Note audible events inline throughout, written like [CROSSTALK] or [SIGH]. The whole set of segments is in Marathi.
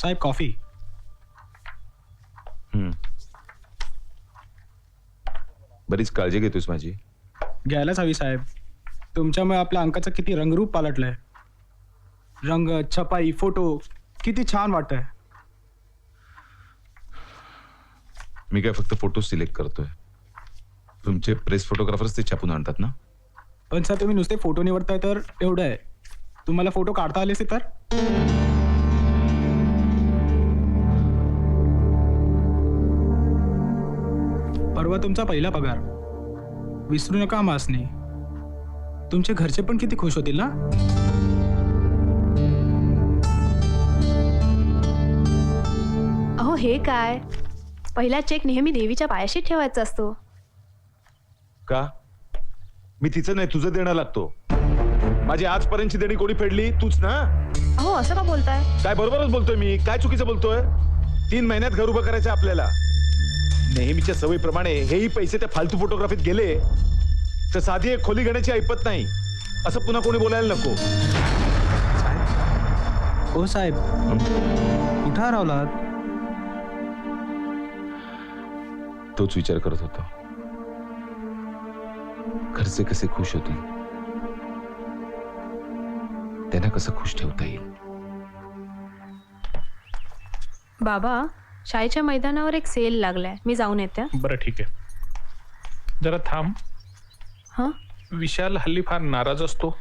साहेब कॉफी. हम्म. बरीच काळजी घेतोस माझी. घ्यायलाच हवी साहेब. तुमच्यामुळे आपल्या अंकाचं किती रंगरूप पालटलंय. रंग छपाई फोटो किती छान वाटतंय. मी काय फक्त फोटो सिलेक्ट करतोय. तुमचे प्रेस फोटोग्राफर्स ते छापून आणतात ना? पण सर तुम्ही नुसते फोटो निवडताय तर एवढं आहे. तुम्हाला फोटो काढता आले असेल तर? परवा तुमचा पहिला पगार. विसरू नका मासनी. तुमचे घरचे पण किती खुश होतील ना? अहो हे काय? पहिला चेक नेहमी देवीच्या पायाशी ठेवायचा असतो. का? मी तिचं नाही तुझं देणं लागतो. माझी आजपर्यंतची देणी कोणी फेडली? तूच ना? अहो असं का बोलताय? काय बरोबरच बोलतोय मी. काय चुकीचं बोलतोय? तीन महिन्यात घर उभं करायचं आपल्याला. नेहमीच्या सवयीप्रमाणे हेही पैसे त्या फालतू फोटोग्राफीत गेले तर साधी एक खोली घेण्याची ऐपत नाही. असं पुन्हा कोणी बोलायला नको. हो साहेब कुठं हरवलात? तोच विचार करत होतो. घरचे कसे खुश होतील? त्यांना कसं खुश ठेवता येईल? बाबा शाळेच्या मैदानावर एक सेल लागलाय. मी जाऊन येते. बरं ठीक आहे. जरा थांब. हं? विशाल हल्ली फार नाराज असतो.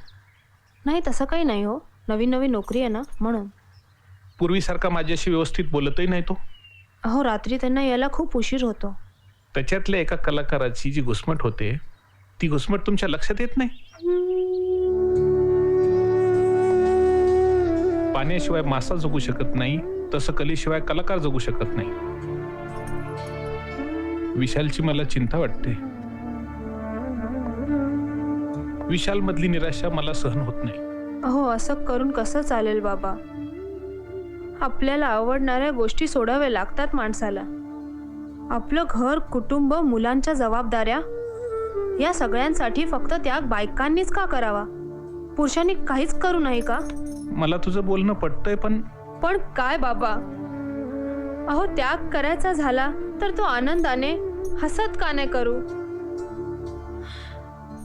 नाही तसं काही नाही हो. नवीन नवीन नोकरी आहे ना म्हणून. पूर्वीसारखा माझ्याशी व्यवस्थित बोलतही नाही तो. अहो रात्री त्यांना यायला खूप उशीर होतो. त्याच्यातल्या एका कलाकाराची जी घुसमट होते ती घुसमट तुमच्या लक्षात येत नाही? पाण्याशिवाय मासा जगू शकत नाही तसं कलेशिवाय कलाकार जगू शकत नाही. विशालची मला चिंता वाटते. विशाल मधली निराशा मला सहन होत नाही. अहो असं करून कसं चालेल बाबा? आपल्याला आवडणाऱ्या गोष्टी सोडाव्या लागतात माणसाला. आपलं घर कुटुंब मुलांच्या जबाबदाऱ्या या सगळ्यांसाठी फक्त त्याग बायकांनीच का करावा? पुरुषांनी काहीच करू नाही का? मला तुझं बोलणं पटतंय पण पण काय बाबा? अहो त्याग करायचा झाला तर तो आनंदाने हसत का नाही करू?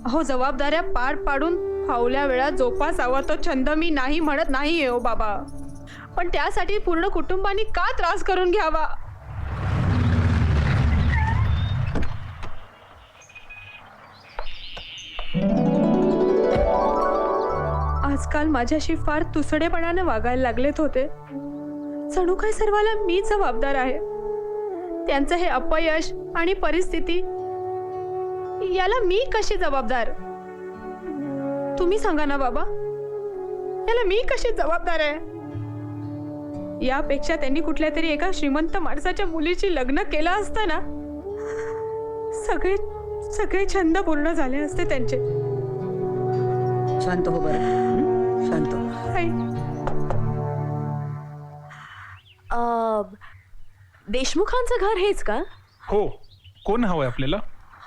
अहो जबाबदाऱ्या पार पाडून फावल्या वेळात जोपासावा तो छंद मी नाही म्हणत नाही हो बाबा. पण त्यासाठी पूर्ण कुटुंबानी का त्रास करून घ्यावा? आजकाल माझ्याशी फार तुसडेपणाने वागायला लागलेत होते. जणू काय सर्वाला मी जबाबदार आहे. त्यांचं हे अपयश आणि परिस्थिती याला मी कशी जबाबदार? तुम्ही सांगा ना बाबा याला मी कशी जबाबदार आहे? यापेक्षा त्यांनी कुठल्या तरी एका श्रीमंत माणसाच्या मुलीची लग्न केलं असतं ना? सगळे सगळे छंद पूर्ण झाले असते त्यांचे. शांत हो बरं. शांत हो. आई देशमुखांचं घर हेच का? हो. कोण हवंय आपल्याला?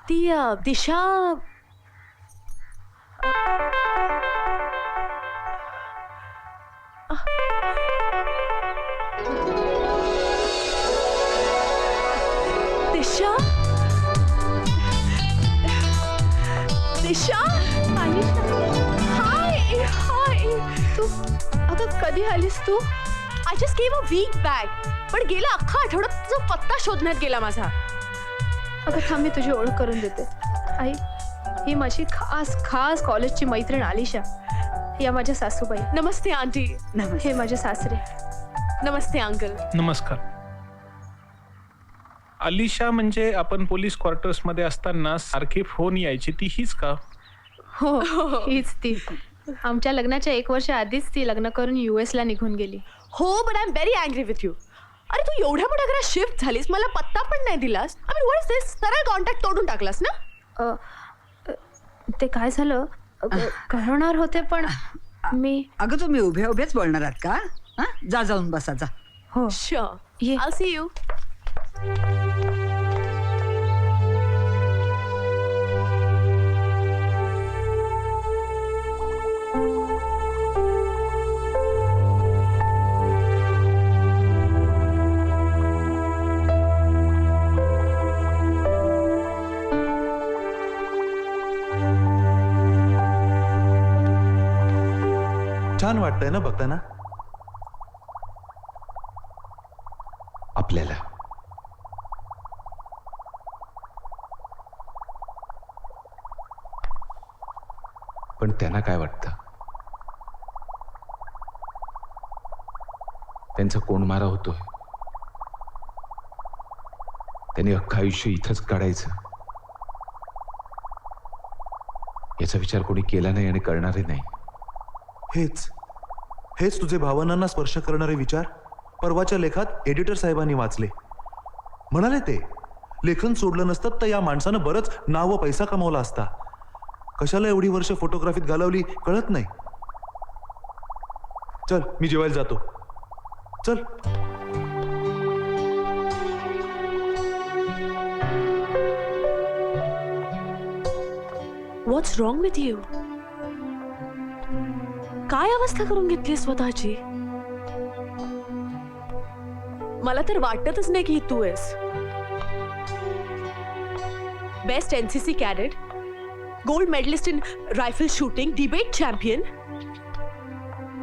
ती अ, दिशा दिशा? दिशा? हाय हाय तू अगं कधी आलीस तू? I just gave a week back पण गेला अख्खा आठवड्यात तुझा पत्ता शोधण्यात गेला माझा. अगं थांब मी तुझी ओळख करून देते. आई ही माझी खास खास कॉलेजची मैत्रीण आलिशा. या माझ्या सासूबाई. नमस्ते आंटी. हे माझे सासरे. नमस्ते अंकल. नमस्कार. अलिशा म्हणजे आपण पोलीस क्वार्टर्समध्ये असताना सारखी फोन यायची ती हीच का? हो हीच ती. आमच्या लग्नाच्या एक वर्ष आधीच ती लग्न करून युएस ला निघून गेली. हो but I am very angry with you अरे तू एवढ्या मोठ्या घरात शिफ्ट झालीस मला पत्ता पण नाही दिलास. I mean what is this सरळ कॉन्टॅक्ट तोडून टाकलास ना? अ, अ, ते काय झालं? अ, कळवणार होते पण मी अगं तुम्ही उभ्या उभ्याच बोलणार आहात का? हं? जा जाऊन बसा जा. हो. शुअर ये. आय सी यू छान वाटतंय ना बघताना? आपल्याला. पण त्यांना काय वाटतं? त्यांचा कोण मारा होतोय. त्यांनी अख्खं आयुष्य इथंच काढायचं. याचा विचार कोणी केला नाही आणि करणारही नाही. हेच. हेच तुझे भावनांना स्पर्श करणारे विचार परवाच्या लेखात एडिटर साहेबांनी वाचले. म्हणाले ते लेखन सोडलं नसतं तर या माणसानं बरंच नाव व पैसा कमावला असता. कशाला एवढी वर्ष फोटोग्राफीत घालवली कळत नाही. चल मी जेवायला जातो. चल. व्हॉट्स रॉंग विथ यू काय अवस्था करून घेतली स्वतःची? मला तर वाटतच नाही की तू आहेस. Best NCC cadet gold medalist in rifle shooting debate champion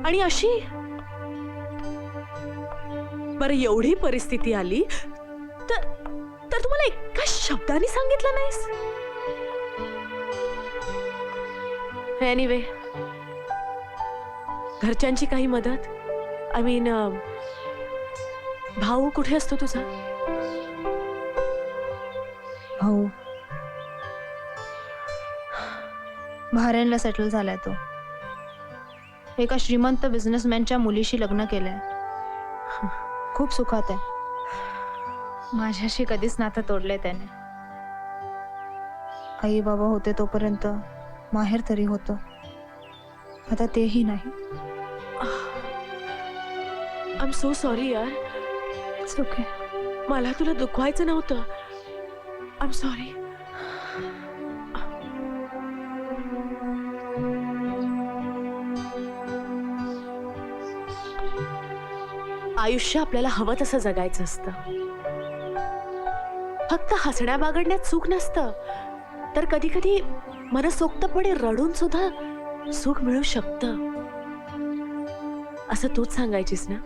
आणि अशी? बरं एवढी परिस्थिती आली तर तर तुम्हाला एका शब्दाने सांगितलं नाहीस? एनिवे घरच्यांची काही मदत? आय मीन भाऊ कुठे असतो तुझा? भाऊ. बहारेनला सेटल झालाय तो. एका श्रीमंत बिझनेसमॅनच्या मुलीशी लग्न केलंय. खूप सुखात आहे. माझ्याशी कधीच नातं तोडलंय त्याने. आई बाबा होते तोपर्यंत माहेर तरी होतं. आता तेही नाही. आय एम सो सॉरी यार. इट्स ओके मला तुला दुखवायचं नव्हतं. आय एम सॉरी आयुष्य आपल्याला हवं तसं जगायचं असतं. फक्त हसण्या बागडण्यात सुख नसतं. तर कधी कधी मनसोक्तपणे रडून सुद्धा सुख मिळू शकतं. असं तूच सांगायचीस ना?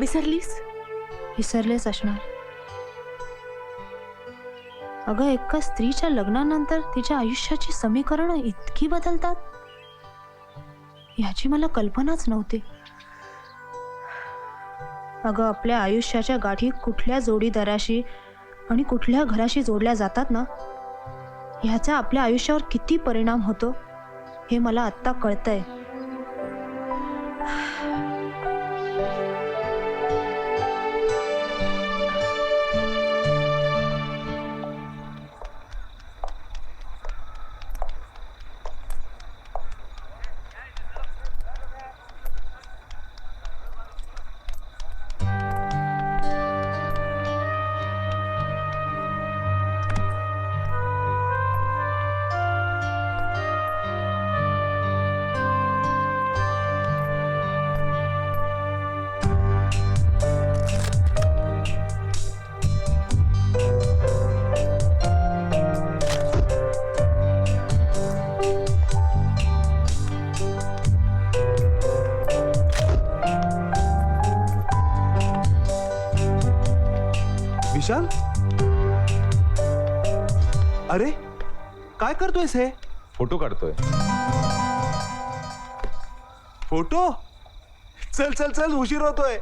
विसरलीस? विसरलेच असणार. अगं एका स्त्रीच्या लग्नानंतर तिच्या आयुष्याची समीकरणं इतकी बदलतात. याची मला कल्पनाच नव्हती. अगं आपल्या आयुष्याच्या गाठी कुठल्या जोडीदाराशी आणि कुठल्या घराशी जोडल्या जातात ना? ह्याचा आपल्या आयुष्यावर किती परिणाम होतो हे मला आत्ता कळतंय. विशाल अरे काय करतोयस हे? फोटो काढतोय. फोटो? चल चल चल उशीर होतोय.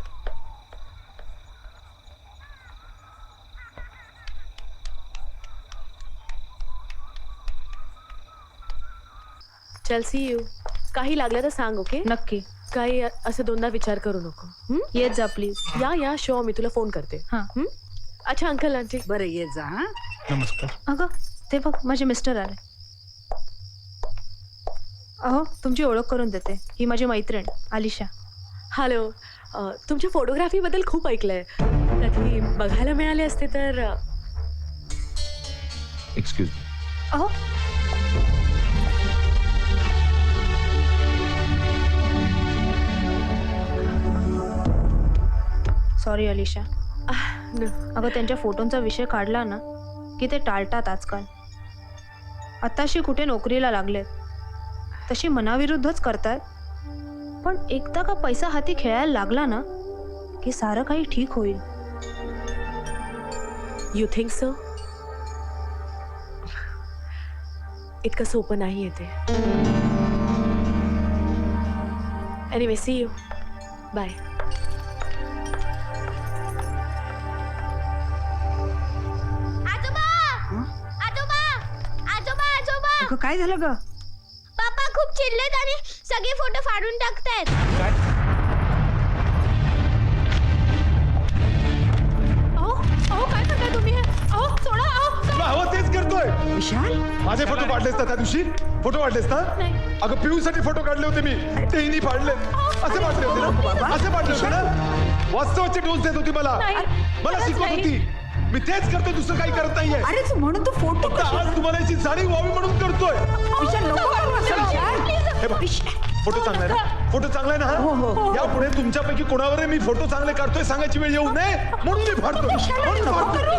चल सी यू काही लागलं तर सांग ओके नक्की. काही असं दोनदा विचार करू नको. हं? येत जा प्लीज या या शो मी तुला फोन करते. हां. हं? अच्छा अंकल आंटी. बरं ये जा हा. नमस्कार. अगं ते बघ माझे मिस्टर आले. अहो तुमची ओळख करून देते. ही माझी मैत्रीण आलिशा हॅलो अ, तुमच्या फोटोग्राफी बद्दल खूप ऐकलंय. कधी बघायला मिळाले असते तर अ, एक्सक्यूज अहो. सॉरी अलिशा. अगं त्यांच्या फोटोंचा विषय काढला ना की ते टाळतात आजकाल. आत्ताशी कुठे नोकरीला लागलेत. तशी मनाविरुद्धच करतात. पण एकदा का पैसा हाती खेळायला लागला ना की सारं काही ठीक होईल. यू थिंक सो इतकं सोपं नाही येते एनिवे सी यू बाय अगं काय झालं ग? पप्पा खूप चिडलेत आणि सगळे फोटो फाडून टाकतायत. अहो अहो काय करताय तुम्ही? हे अहो सोडा अहो तुला हवं तेच करतोय. विशाल? माझे फोटो काढलेस ना त्या दिवशी? फोटो काढलेस ना? नाही. अगं पिऊ साठी फोटो काढले होते मी. तेही फाडले असे फाडले होते ना? असे फाडले होते ना? वास्तवाचे डोस देत होती मला. नाही. मला खरंच शिकवत नाही. होती. मी तेच करतोय दुसरं काही करत नाहीये. अरे तू म्हणून तू फोटो फक्त आज तुम्हाला याची जाणीव व्हावी फोटो चांगला आहे ना? फोटो चांगला आहे हो, ना हो. हा? यापुढे तुमच्यापैकी कोणावर मी फोटो चांगले काढतोय सांगायची वेळ येऊ नये. म्हणून मी म्हणून चाललंय?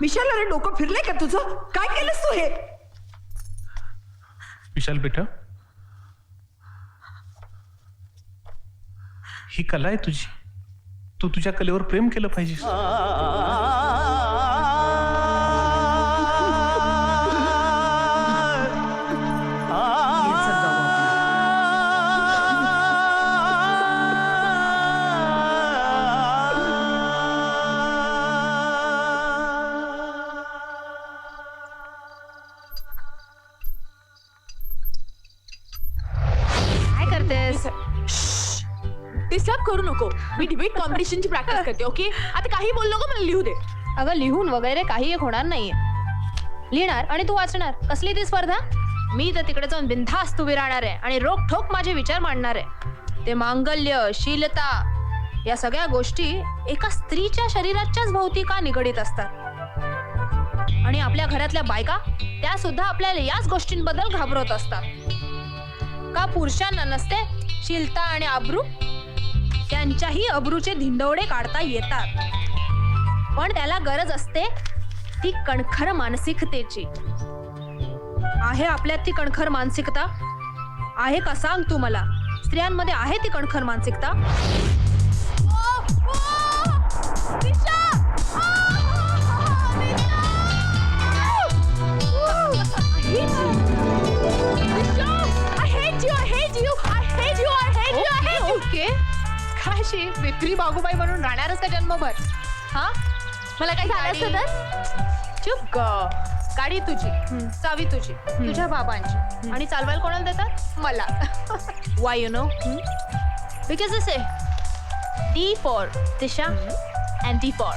विशाल अरे डोकं फिरलंय का तुझं? काय केलंस तू हे? विशाल बेटा ही कला आहे तुझी. तू तुझ्या कलेवर प्रेम केलं पाहिजे. डिस्टर्ब करू नको. मी डिबेट कॉम्पिटिशनची प्रॅक्टिस करते ओके आता काही बोल नको मला लिहू दे. अगं लिहून वगैरे काही एक होणार नाहीये. लिहिणार आणि तू वाचणार. कसली ती स्पर्धा? मी तर तिकडे जाऊन बिनधास्त उभी राहणार आहे आणि रोखठोक माझे विचार मांडणार आहे. ते मांगल्य शीलता या सगळ्या गोष्टी एका स्त्रीच्या शरीराच्याच भोवती का निगडीत असतात. आणि आपल्या घरातल्या बायका त्या सुद्धा आपल्याला याच गोष्टींबद्दल घाबरत असतात. का पुरुषांना नसते? शीलता आणि आब्रू त्यांच्याही अब्रूचे धिंडवडे काढता येतात. पण त्याला गरज असते ती कणखर मानसिकतेची. आहे आपल्यात ती कणखर मानसिकता? आहे का? सांग तू मला. स्त्रियांमध्ये आहे ती कणखर मानसिकता? ओके. काय शी विक्री बागुबाई म्हणून राहणारच का जन्मभर? हा? मला काही झालं असतं तर चुप ग. गाडी तुझी चावी तुझी तुझ्या बाबांची. आणि चालवायला कोणाला देतात? मला. Why you know because this आहे D for Disha and D for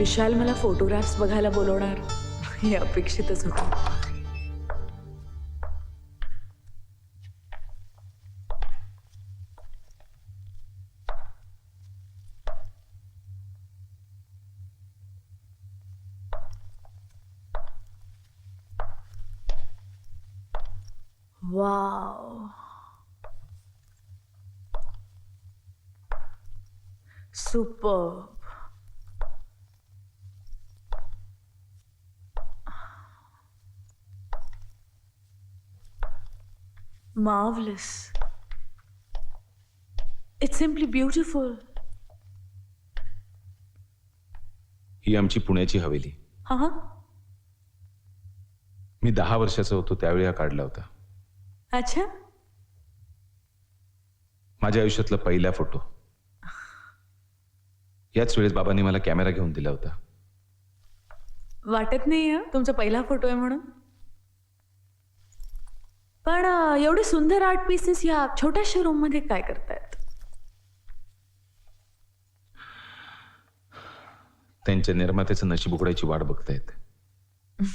Vishal मला फोटोग्राफ्स बघायला बोलवणार. हे अपेक्षितच होतं. Wow. Super. Marvelous. It's simply beautiful. ही आमची पुण्याची हवेली Huh? मी दहा वर्षाचा होतो त्यावेळी हा काढला होता अच्छा माझ्या आयुष्यातला पहिला फोटो याच वेळेस बाबांनी मला कॅमेरा घेऊन दिला होता वाटत नाही हं, तुमचा पहिला फोटो आहे म्हणून पण एवढे सुंदर आर्ट पीसेस या छोट्याशा रूममध्ये काय करतायत? त्यांच्या निर्मात्याचं नशीब उघडायची वाट बघतायत. [LAUGHS]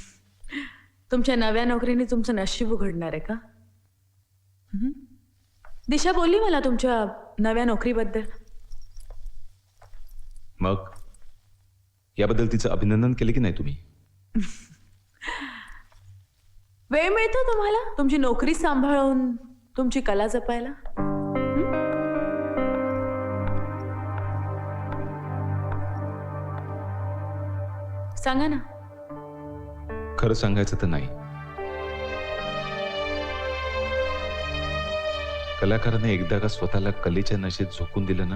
तुमच्या नव्या नोकरीने तुमचं नशीब उघडणार आहे का? हं? दिशा बोलली मला तुमच्या नव्या नोकरीबद्दल. मग? याबद्दल तिचं अभिनंदन केलं की नाही तुम्ही? [LAUGHS] वेळ मिळतो तुम्हाला? तुमची नोकरी सांभाळून तुमची कला जपायला? सांगा ना. खरं सांगायचं तर नाही. कलाकाराने एकदा का स्वतःला कलेच्या नशेत झोकून दिलं ना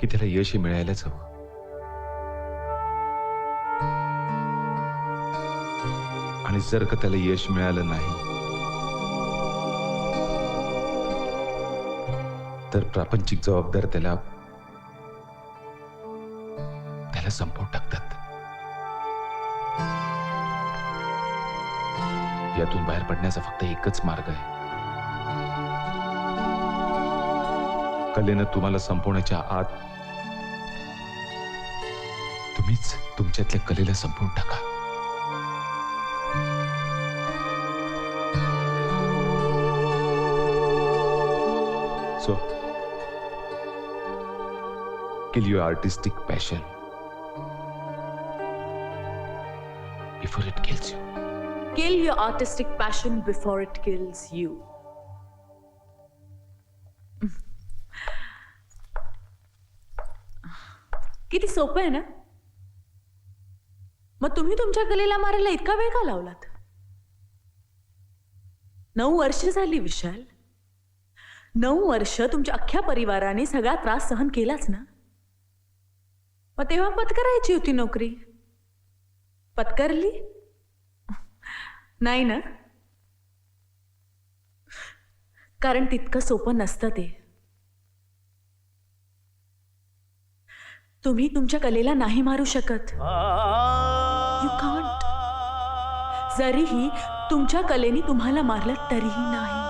की त्याला यश मिळायलाच हवं. आणि जर का त्याला यश मिळालं नाही तर प्रापंचिक जबाबदार त्याला त्याला संपवून टाकतात. यातून बाहेर पडण्याचा फक्त एकच मार्ग आहे. कलेनं तुम्हाला संपवण्याच्या आत तुम्हीच तुमच्यातल्या कलेला संपवून टाका. So kill your artistic passion before it kills you. Kill your artistic passion before it kills you. किती सोपं आहे ना मग तुम्ही तुमच्या कलेला मारायला इतका वेळ का लावलात नऊ वर्ष झाली विशाल नऊ वर्ष तुमच्या अख्ख्या परिवाराने सगळा त्रास सहन केलाच ना? मग तेव्हा पत्करायची होती नोकरी. पत्करली? नाही ना? कारण तितकं सोपं नसतं ते. तुम्ही तुमच्या कलेला नाही मारू शकत. यू कांट जरीही तुमच्या कलेने तुम्हाला मारलं तरीही नाही.